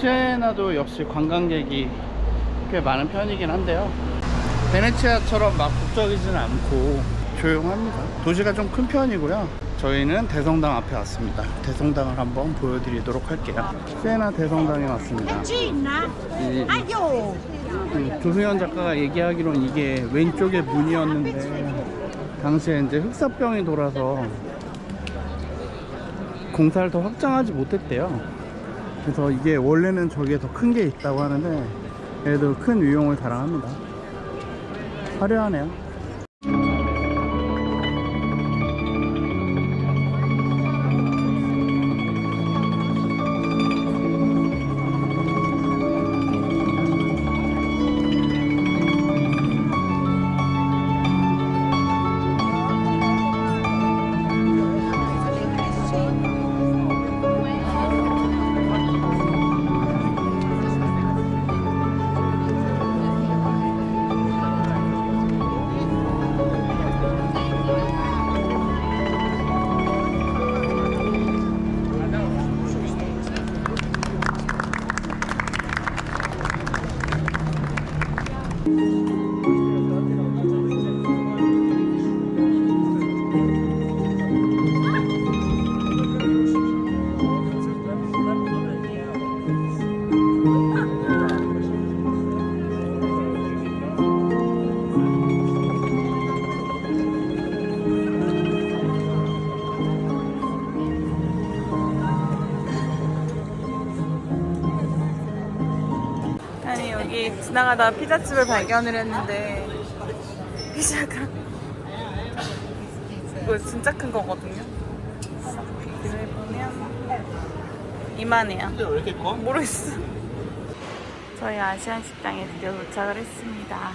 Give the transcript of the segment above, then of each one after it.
시에나도 역시 관광객이 꽤 많은 편이긴 한데요. 베네치아처럼 막 북적이지는 않고 조용합니다. 도시가 좀 큰 편이고요. 저희는 대성당 앞에 왔습니다. 대성당을 한번 보여드리도록 할게요. 시에나 대성당에 왔습니다. 그 조승현 작가가 얘기하기로는 이게 왼쪽에 문이었는데 당시에 이제 흑사병이 돌아서 공사를 더 확장하지 못했대요. 그래서 이게 원래는 저기에 더 큰 게 있다고 하는데 얘도 큰 위용을 자랑합니다. 화려하네요. 여기 지나가다 피자집을 발견을 했는데 피자가 이거 진짜 큰 거거든요. 여기를 보면 이만해요. 근데 왜 이렇게 커? 모르겠어. 저희 아시안 식당에 드디어 도착을 했습니다.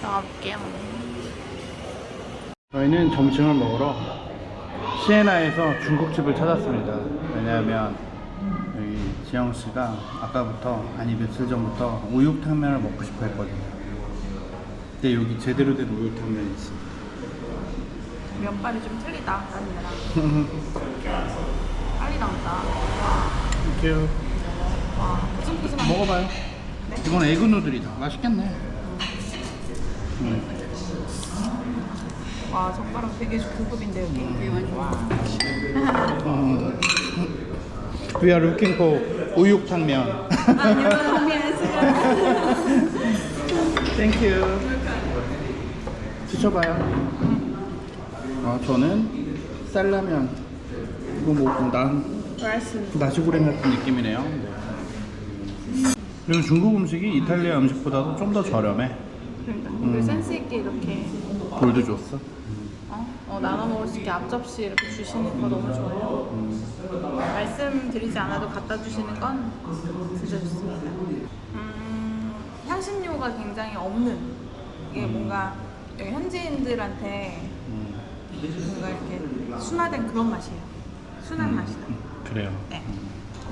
들어가볼게요. 저희는 점심을 먹으러 시에나에서 중국집을 찾았습니다. 왜냐하면 여기 지영 씨가 아까부터 아니 며칠 전부터 우육탕면을 먹고 싶어 했거든요. 근데 여기 제대로 된 우육탕면이 있습니다. 면발이 좀 틀리다. 다른 데랑. 빨리 나온다. 이렇게 와, 푸짐푸짐한 먹어봐요. 이건 에그 누들이다. 맛있겠네. 음. 와, 젓가락 되게 고급인데 여기. 와. 어. We are looking for 우육탕면. Thank you. 드셔봐요. 아, 저는 쌀라면 이거 먹고 난 라이스. 나시고랭 같은 느낌이네요. 네. 그리고 중국 음식이 이탈리아 음식보다도 좀 더 저렴해. 그러니까 음. 센스 있게 이렇게 볼도 줬어. 어? 어, 나눠 먹을 수 있게 앞접시 이렇게 주시는 거 너무 좋아요. 말씀드리지 않아도 갖다 주시는 건 진짜 좋습니다. 음, 향신료가 굉장히 없는 이게 뭔가 여기 현지인들한테 음, 뭔가 이렇게 순화된 그런 맛이에요. 순한 맛이다. 그래요. 네.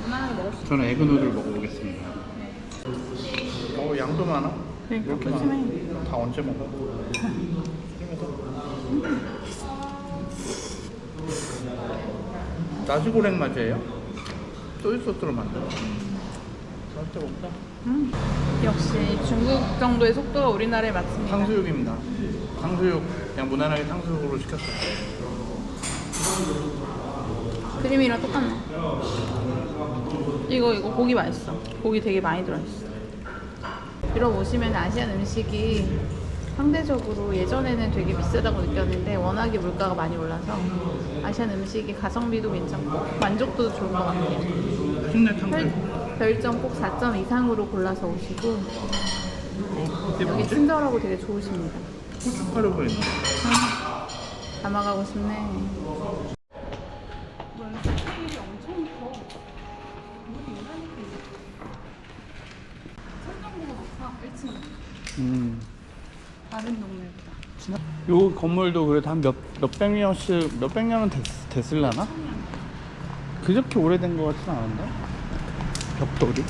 무난하게 먹을 수 저는 에그 누들 먹어보겠습니다. 어 양도 많아. 그러니까 이렇게 푸짐해. 많아. 다 언제 먹어? 나시고랭 맛이에요? 소이 소스로 만들어. 저한테 먹자. 음. 역시 중국 정도의 속도가 우리나라에 맞습니다. 탕수육입니다. 탕수육 그냥 무난하게 탕수육으로 시켰어요. 크림이랑 똑같네. 이거 이거 고기 맛있어. 고기 되게 많이 들어있어. 이러 보시면 아시안 음식이 상대적으로 예전에는 되게 비싸다고 느꼈는데 워낙에 물가가 많이 올라서 아시안 음식이 가성비도 괜찮고 만족도도 좋은 것 같아요. 별. 별점 꼭 4점 이상으로 골라서 오시고 어, 이게 여기 뭐지? 친절하고 되게 좋으십니다. 고춧가루 보이네. 담아가고 싶네. 음. 다른 동네보다. 요 건물도 그래도 한 몇, 몇백 년씩, 몇백 년은 됐, 됐을라나? 그저께 오래된 것 같진 않은데? 벽돌이?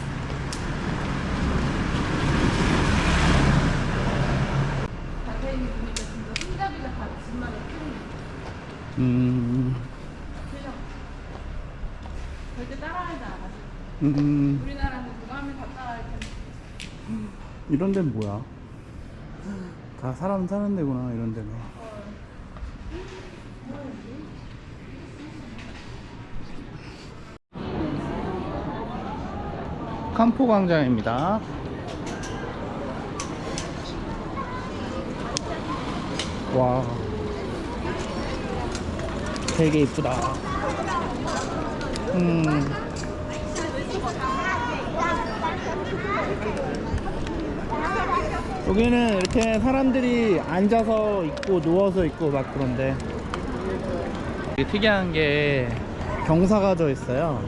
자세히 보니까 진짜 손잡이가 다 집마다 틀리네. 음, 절대 우리를 따라하지 않아. 음, 우리나라는 그거 하면 다 따라할 텐데. 이런 데는 뭐야? 다 사람 사는 데구나, 이런 데가. 캄포 광장입니다. 와, 되게 이쁘다. 음. 여기는 이렇게 사람들이 앉아서 있고 누워서 있고 막 그런데 특이한 게 경사가 져 있어요.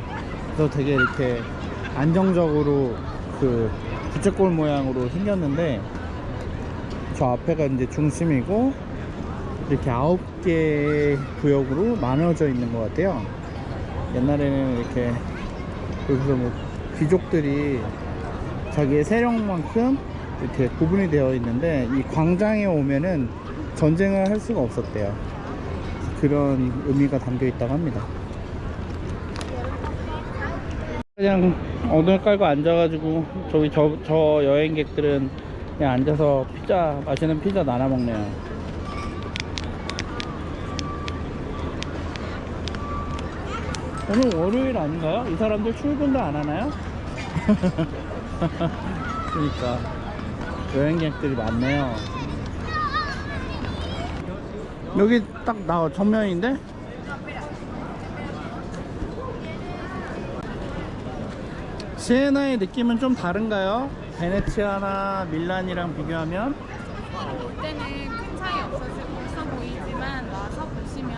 그래서 되게 이렇게 안정적으로 그 부채꼴 모양으로 생겼는데 저 앞에가 이제 중심이고 이렇게 아홉 개 구역으로 나눠져 있는 것 같아요. 옛날에는 이렇게 여기서 뭐 귀족들이 자기의 세력만큼 이렇게 구분이 되어 있는데 이 광장에 오면은 전쟁을 할 수가 없었대요. 그런 의미가 담겨 있다고 합니다. 그냥 엉덩이 깔고 앉아가지고 저기 저, 저 여행객들은 그냥 앉아서 피자 맛있는 피자 나눠 먹네요. 오늘 월요일 아닌가요? 이 사람들 출근도 안 하나요? 그러니까 여행객들이 많네요. 여기 딱 나 정면인데? 시에나의 느낌은 좀 다른가요? 베네치아나 밀란이랑 비교하면? 올 때는 큰 차이 없어서 없어 보이지만 와서 보시면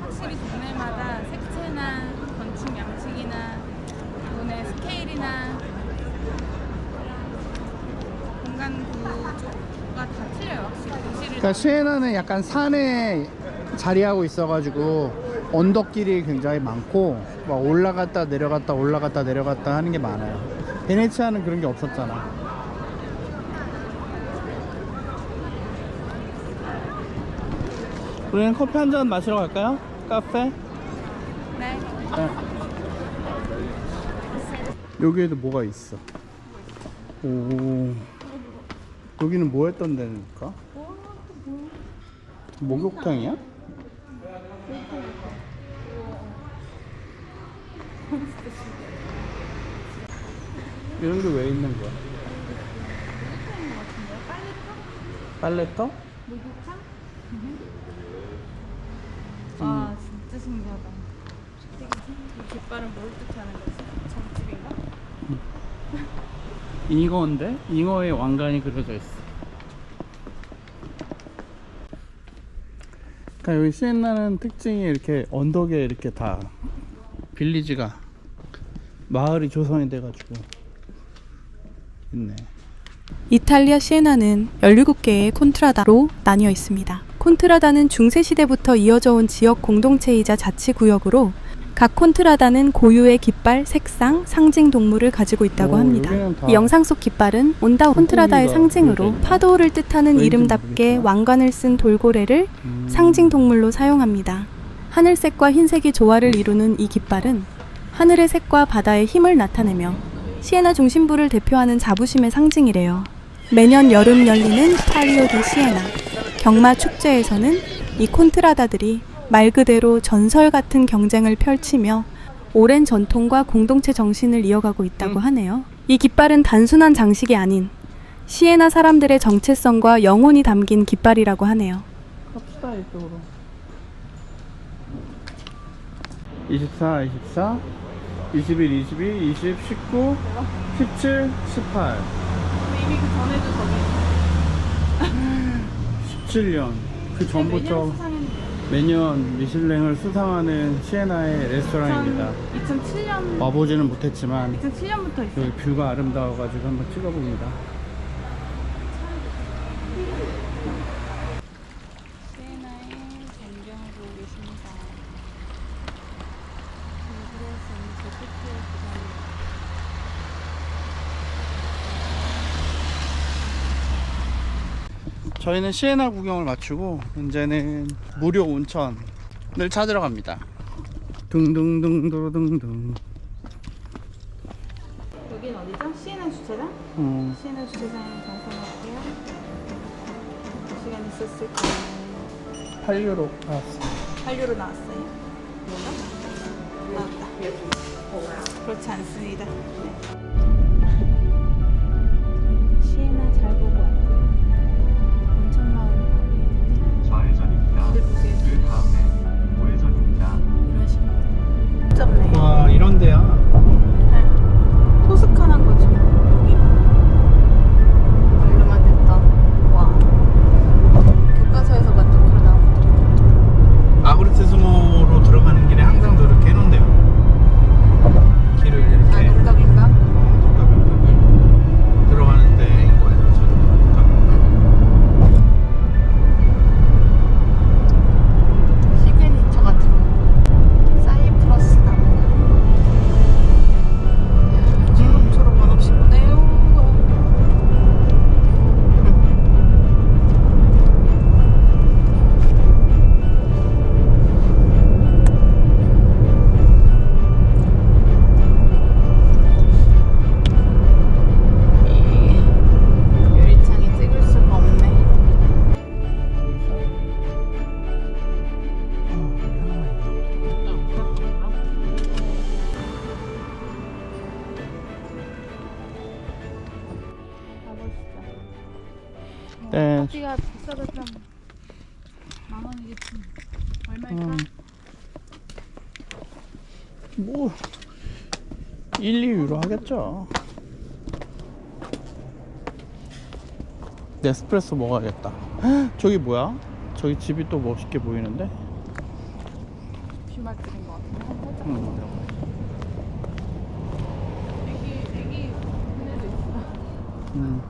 확실히 동네마다 색채나 건축 양식이나 돈의 스케일이나 공간 구조가 다 틀려요. 확실히 도시를 그러니까 시에나는 약간 산에 자리하고 있어가지고 언덕길이 굉장히 많고 막 올라갔다 내려갔다 올라갔다 내려갔다 하는 게 많아요. 베네치아는 그런 게 없었잖아. 우리는 커피 한 잔 마시러 갈까요? 카페? 네. 네. 여기에도 뭐가 있어. 오. 여기는 뭐 했던 데니까? 목욕탕이야? 이런 게 왜 있는 거야? 빨래터? 목욕탕? 와 진짜 신기하다. 이 깃발은 뭘 뜻하는 거지? 점집인가? 잉어인데? 잉어의 왕관이 그려져 있어. 그러니까 여기 시엔나는 특징이 이렇게 언덕에 이렇게 다 빌리지가 마을이 조성이 돼가지고 있네. 이탈리아 시에나는 17개의 콘트라다로 나뉘어 있습니다. 콘트라다는 중세시대부터 이어져 온 지역 공동체이자 자치구역으로 각 콘트라다는 고유의 깃발, 색상, 상징 동물을 가지고 있다고 오, 합니다. 이 영상 속 깃발은 온다 콘트라다의 물고기가 상징으로 그려져 있네. 파도를 뜻하는 이름답게. 왕관을 쓴 돌고래를 음. 상징 동물로 사용합니다. 하늘색과 흰색이 조화를 이루는 이 깃발은 하늘의 색과 바다의 힘을 나타내며 시에나 중심부를 대표하는 자부심의 상징이래요. 매년 여름 열리는 파리오 디 시에나 경마 축제에서는 이 콘트라다들이 말 그대로 전설 같은 경쟁을 펼치며 오랜 전통과 공동체 정신을 이어가고 있다고 음. 하네요. 이 깃발은 단순한 장식이 아닌 시에나 사람들의 정체성과 영혼이 담긴 깃발이라고 하네요. 갑시다 이쪽으로 24, 24, 21, 22, 20, 19, 17, 18 이미 그 전에도 저기 17년 그 전부터 매년 미슐랭을 수상하는 시에나의 레스토랑입니다 2007년 와보지는 못했지만 2007년부터 있어. 여기 뷰가 아름다워가지고 한번 찍어봅니다 시에나의 전경을 보고 계십니다. 일부러 제 끝에 부산입니다. 저희는 시에나 구경을 마치고 이제는 무료 온천을 찾으러 갑니다 둥둥둥둥둥둥. 여긴 어디죠? CNN 주차장? 어. CNN 주차장에 정상할게요. 시간 있었을 거예요. 8유로 나왔어. 8유로 나왔어요. 나왔다. 그렇지 않습니다. 네. 와이 1, 2유로 하겠죠. 네스프레소 먹어야겠다. 헉, 저기 뭐야? 저기 집이 또 멋있게 보이는데? 뷰맛 들인 것 같은데. 살짝 음. 애기 애기 분해도 있어. 음.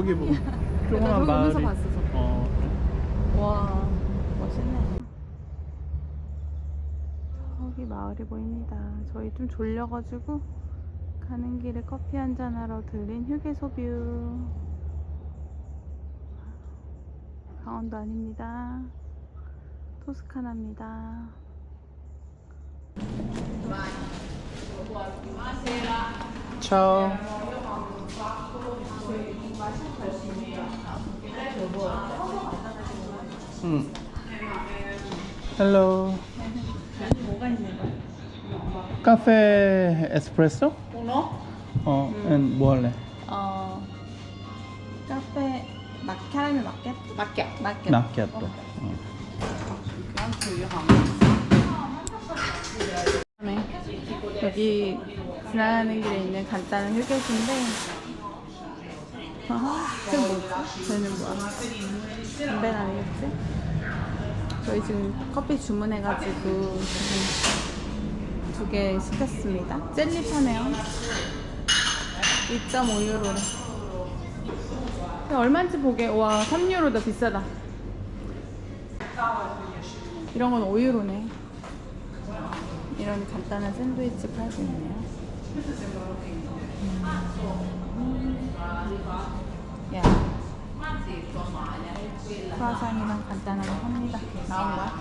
저기 뭐 조그만 마을이 오면서 봤어, 저. 어? 와 멋있네. 저기 마을이 보입니다. 저희 좀 졸려가지고 가는 길에 커피 한잔 하러 들린 휴게소 뷰. 강원도 아닙니다. 토스카나입니다. 차오 응 헬로 거야? 카페 에스프레소? 오너? 어, 앤뭐 할래? 어 카페 마 캐러멜 마켓? 마켓 마켓 어. 네. 여기 지나가는 길에 있는 간단한 휴게소인데 뭐지? 쟤는 뭐야? 담배는 아니겠지? 저희 지금 커피 주문해가지고 두 개 시켰습니다 젤리 파네요 2.5유로래 얼마인지 보게 와 3유로다 비싸다 이런 건 5유로네 이런 간단한 샌드위치 팔고 있네요. 음. 야. 크라상이랑 간단한 거 팝니다. 나온 거야?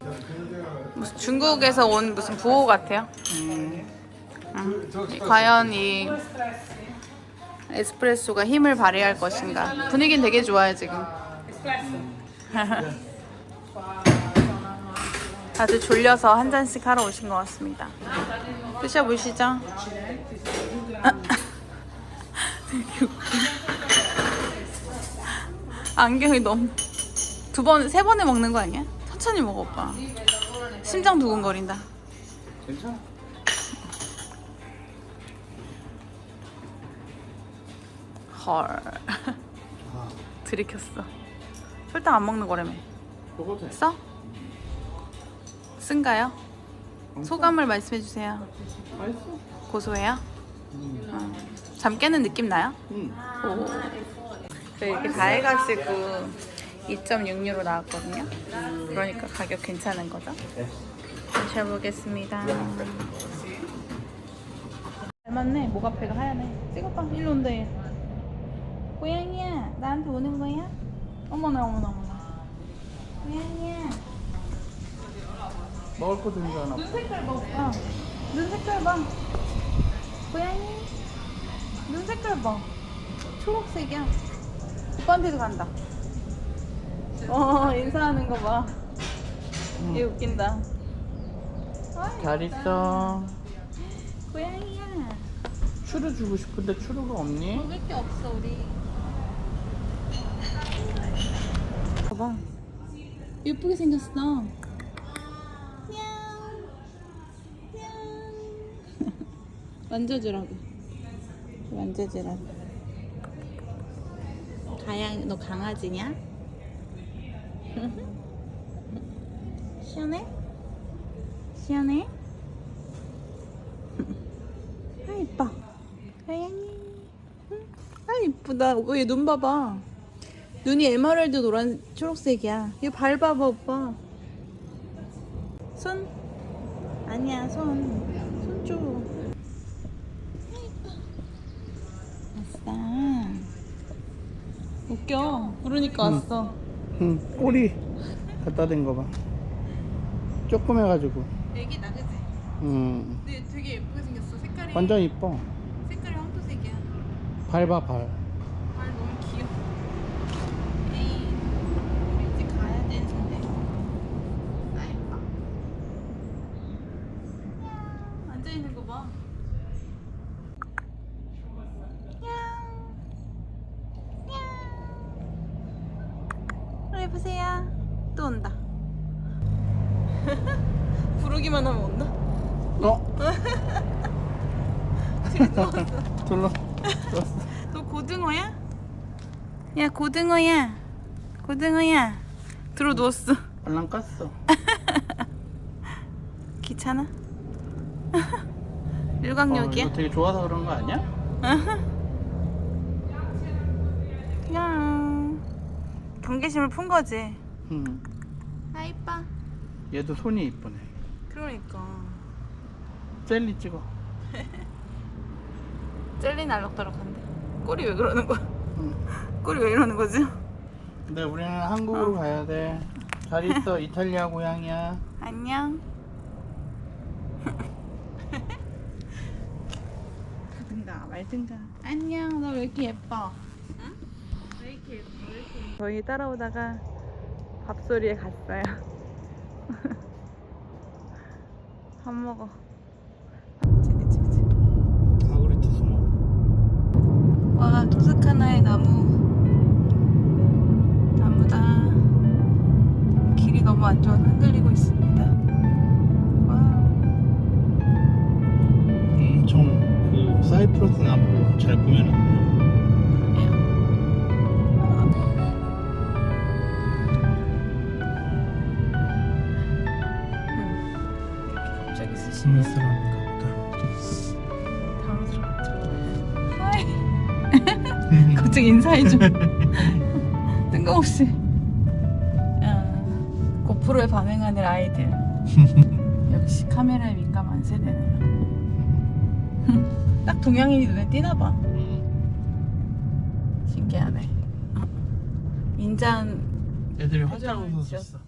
무슨 중국에서 온 무슨 부호 같아요. 음. 과연 이 에스프레소가 힘을 발휘할 것인가? 분위기는 되게 좋아요 지금. 다들 졸려서 한 잔씩 하러 오신 것 같습니다. 드셔보시죠. 되게 웃겨. 안경이 너무 두 번, 세 번에 먹는 거 아니야? 천천히 먹어 오빠. 심장 두근거린다. 괜찮아 헐. 들이켰어. 설탕 안 먹는 거라며. 먹어도 돼 써? 쓴가요? 소감을 말씀해 주세요. 맛있어 고소해요? 어. 잠 깨는 느낌 나요? 응 오. 네, 이렇게 다 해가지고 2.6유로 나왔거든요. 그러니까 가격 괜찮은 거죠? 네. 마셔보겠습니다. 닮았네. 목 앞에가 하얗네. 찍어봐. 일로 얘. 고양이야. 나한테 오는 거야? 어머나 어머나 어머나. 고양이야. 먹을 거 준비하나 눈 색깔 봐. 눈 색깔 봐. 고양이. 눈 색깔 봐. 초록색이야. 오빠한테도 간다. 어 인사하는 거 봐. 얘 웃긴다. 어이, 잘 있어 고양이야. 추루 주고 싶은데 추루가 없니? 먹을 게 없어 우리. 봐봐. 예쁘게 생겼어. 만져주라고. 만져주라고. 가양, 너 강아지냐? 시원해? 시원해? 아 이뻐. 고양이. 아 이쁘다. 어, 얘눈 봐봐. 눈이 에메랄드 노란 초록색이야. 얘발 봐봐 오빠. 손. 아니야 손. 손 줘. 아 이뻐. 아싸. 웃겨. 부르니까 응. 왔어. 응 꼬리 갖다 댄 거 봐 조그매가지고 애기다 그지? 음 근데 되게 예쁘게 생겼어. 색깔이 완전 이뻐 색깔이 황토색이야. 밟아 발발 너무 귀여워. 에이, 우리 이제 가야 되는데. 나 예뻐. 앉아 있는 거 봐. 야, 보세요. 또 온다. 부르기만 하면 온다. 어? 둘러 들었어 너 고등어야? 야 고등어야. 고등어야. 들어 누웠어. 발랑 깠어. 귀찮아? 어, 일광욕이야? 이거 되게 좋아서 그런 거 아니야? 그냥 경계심을 푼 거지? 응. 아 이뻐. 얘도 손이 이쁘네. 그러니까. 젤리 찍어. 젤리 날럭달럭한데. 꼬리 왜 그러는 거야? 응. 꼬리 왜 이러는 거지? 근데 우리는 한국으로 가야 돼 잘 있어 이탈리아 고양이야 안녕 가든가 말든가 안녕 너 왜 이렇게 예뻐? 응? 왜 이렇게 예뻐? 왜 이렇게 예뻐? 저희 따라오다가 밥소리에 갔어요 밥 먹어 와 토스카나의 나무 좋아서 흔들리고 있습니다 와 엄청 그 사이프러스 나무를 잘 쓰시면 스물스러운가 당황스럽죠. 하이. 갑자기 인사해 줘. 뜬금없이. 아이들. 역시 카메라에 민감한 세대네요. 딱 동양인이 눈에 띄나 봐. 신기하네. 어. 인자한 애들이 화장을 지었어.